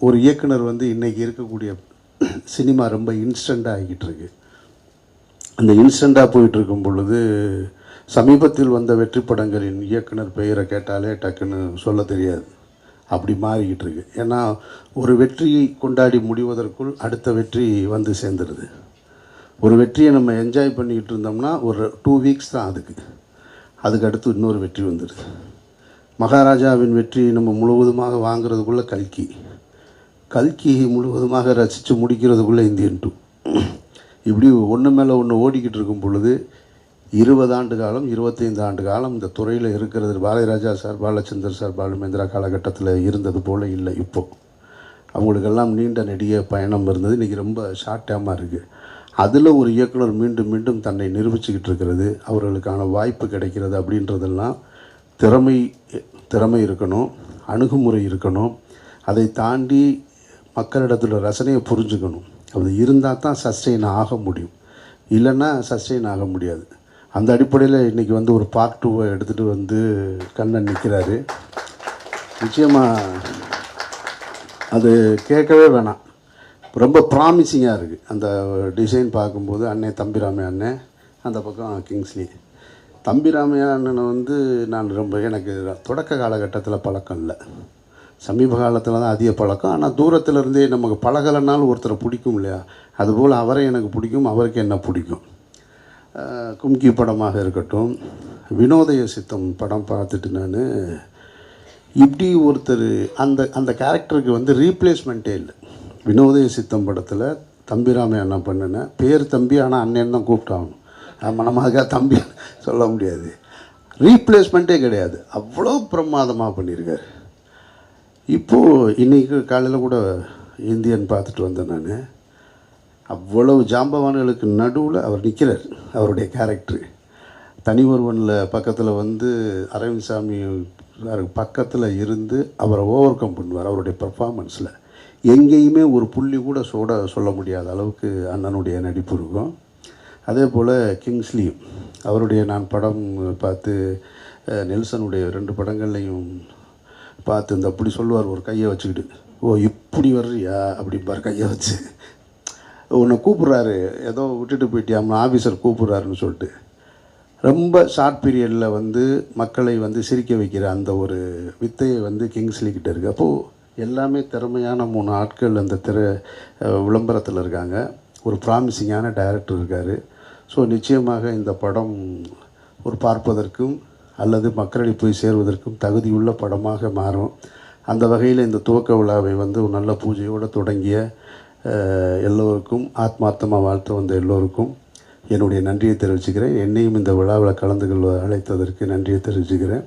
ஒரு இயக்குனர் வந்து இன்றைக்கி இருக்கக்கூடிய சினிமா ரொம்ப இன்ஸ்டண்ட்டாக ஆகிட்டு இருக்கு அந்த இன்ஸ்டண்ட்டாக போயிட்டுருக்கும் பொழுது சமீபத்தில் வந்த வெற்றி படங்களின் இயக்குனர் பெயரை கேட்டாலே டக்குன்னு சொல்ல தெரியாது. அப்படி மாறிக்கிட்டு இருக்கு ஏன்னா ஒரு வெற்றியை கொண்டாடி முடிவதற்குள் அடுத்த வெற்றி வந்து சேர்ந்துடுது ஒரு வெற்றியை நம்ம என்ஜாய் பண்ணிக்கிட்டு இருந்தோம்னா ஒரு டூ வீக்ஸ் தான் அதுக்கு. அதுக்கு அடுத்து இன்னொரு வெற்றி வந்துடுது மகாராஜாவின் வெற்றி நம்ம முழுவதுமாக வாங்குறதுக்குள்ளே கல்கி. கல்கியை முழுவதுமாக ரசித்து முடிக்கிறதுக்குள்ளே இந்தியன் டூ இப்படி ஒன்று மேலே ஒன்று ஓடிக்கிட்டு இருக்கும் பொழுது இருபது ஆண்டு காலம் இருபத்தைந்து ஆண்டு காலம் இந்த துறையில் இருக்கிறது பாரதிராஜா சார் பாலச்சந்தர் சார் பாலுமேந்திரா காலகட்டத்தில் இருந்தது போல் இல்லை இப்போது அவங்களுக்கெல்லாம் நீண்ட நெடிய பயணம் இருந்தது. இன்றைக்கி ரொம்ப ஷார்ட் டேமாக இருக்குது அதில் ஒரு இயக்குனர் மீண்டும் மீண்டும் தன்னை நிரூபிச்சுக்கிட்டு இருக்கிறது. அவர்களுக்கான வாய்ப்பு கிடைக்கிறது அப்படின்றதெல்லாம் திறமை திறமை இருக்கணும் அணுகுமுறை இருக்கணும். அதை தாண்டி மக்களிடத்தில் ரசனையை புரிஞ்சுக்கணும். அது இருந்தால் தான் சஸ்டெயின் ஆக முடியும். இல்லைன்னா சஸ்டெயின் ஆக முடியாது. அந்த அடிப்படையில் இன்றைக்கி வந்து ஒரு பார்ட் டூவை எடுத்துகிட்டு வந்து கண்ணன் நிற்கிறாரு நிச்சயமாக அது கேட்கவே வேணாம். ரொம்ப ப்ராமிசிங்காக இருக்குது அந்த டிசைன் பார்க்கும்போது அண்ணே தம்பிராமே அண்ணன் அந்த பக்கம் கிங்ஸ்லி தம்பிராமையா அண்ணனை வந்து நான் ரொம்ப எனக்கு தொடக்க காலகட்டத்தில் பழக்கம் இல்லை. சமீப காலத்தில் தான் அதிக பழக்கம். ஆனால் தூரத்தில் இருந்தே நமக்கு பழகலைனாலும் ஒருத்தரை பிடிக்கும் இல்லையா? அதுபோல் அவரை எனக்கு பிடிக்கும் அவருக்கு என்ன பிடிக்கும்? கும்கி படமாக இருக்கட்டும் வினோதய சித்தம் படம் பார்த்துட்டு நான் இப்படி ஒருத்தர் அந்த அந்த கேரக்டருக்கு வந்து ரீப்ளேஸ்மெண்ட்டே இல்லை. வினோதய சித்தம் படத்தில் தம்பிராமே அண்ணா பண்ணினேன் பேர் தம்பி ஆனால் அண்ணன் தான் கூப்பிட்டாகணும். ஆமாம் நம்ம அதுக்காக தம்பி சொல்ல முடியாது. ரீப்ளேஸ்மெண்ட்டே கிடையாது. அவ்வளோ பிரமாதமாக பண்ணியிருக்காரு. இப்போது இன்றைக்கி காலையில் கூட இந்தியன் பார்த்துட்டு வந்தேன் நான். அவ்வளவு ஜாம்பவான்களுக்கு நடுவில் அவர் நிற்கிறார் அவருடைய கேரக்டரு தனி ஒருவனில் பக்கத்தில் வந்து அரவிந்த் சாமி பக்கத்தில் இருந்து அவரை ஓவர் கம் பண்ணுவார் அவருடைய பர்ஃபார்மன்ஸில் எங்கேயுமே ஒரு புள்ளி கூட சோட சொல்ல முடியாத அளவுக்கு அண்ணனுடைய நடிப்பு இருக்கும். அதே போல் கிங்ஸ்லியும் அவருடைய நான் படம் பார்த்து நெல்சனுடைய ரெண்டு படங்கள்லையும் பார்த்து இந்த அப்படி சொல்லுவார் ஒரு கையை வச்சுக்கிட்டு. ஓ இப்படி வர்றியா? அப்படிம்பார் கையை வச்சு. உன்னை கூப்பிட்றாரு. ஏதோ விட்டுட்டு போயிட்டியாம்னு ஆஃபீஸர் கூப்பிட்றாருன்னு சொல்லிட்டு. ரொம்ப ஷார்ட் பீரியடில் வந்து மக்களை வந்து சிரிக்க வைக்கிற அந்த ஒரு வித்தையை வந்து கிங்ஸ்லிக்கிட்ட இருக்குது அப்போது எல்லாமே திறமையான மூணு ஆட்கள் அந்த திற விளம்பரத்தில் இருக்காங்க. ஒரு ப்ராமிசிங்கான டைரக்டர் இருக்கார். ஸோ நிச்சயமாக இந்த படம் ஒரு பார்ப்பதற்கும் அல்லது மக்களிடையே போய் சேர்வதற்கும் தகுதியுள்ள படமாக மாறும். அந்த வகையில் இந்த துவக்க விழாவை வந்து ஒரு நல்ல பூஜையோடு தொடங்கிய எல்லோருக்கும் ஆத்மார்த்தமாக வாழ்த்து வந்த எல்லோருக்கும் என்னுடைய நன்றியை தெரிவிச்சுக்கிறேன். என்னையும் இந்த விழாவில் கலந்து கொள்ள அழைத்ததற்கு நன்றியை தெரிவிச்சுக்கிறேன்.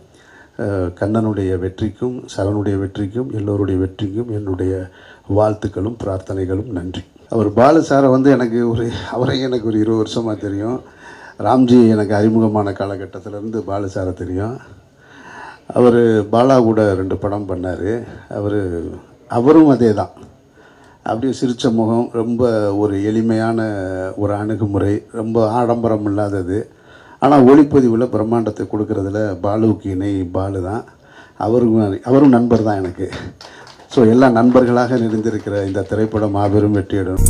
கண்ணனுடைய வெற்றிக்கும் சரணுடைய வெற்றிக்கும் எல்லோருடைய வெற்றிக்கும் என்னுடைய வாழ்த்துக்களும் பிரார்த்தனைகளும் நன்றி. அவர் பாலு சாரை வந்து எனக்கு ஒரு அவரை எனக்கு ஒரு இருபது வருஷமாக தெரியும். ராம்ஜி எனக்கு அறிமுகமான காலகட்டத்திலேருந்து பாலு சாரை தெரியும். அவர் பாலா கூட ரெண்டு படம் பண்ணார். அவர் அவரும் அதே தான் அப்படியே சிரித்த முகம் ரொம்ப ஒரு எளிமையான ஒரு அணுகுமுறை ரொம்ப ஆடம்பரம் இல்லாதது. ஆனால் ஒளிப்பதிவில் பிரம்மாண்டத்தை கொடுக்கறதுல பாலுவுக்கு இணை பாலு தான். அவரும் அவரும் நண்பர் தான் எனக்கு. ஸோ எல்லா நண்பர்களாக நிறைந்திருக்கிற இந்த திரைப்படம் மாபெரும் வெற்றியிடும்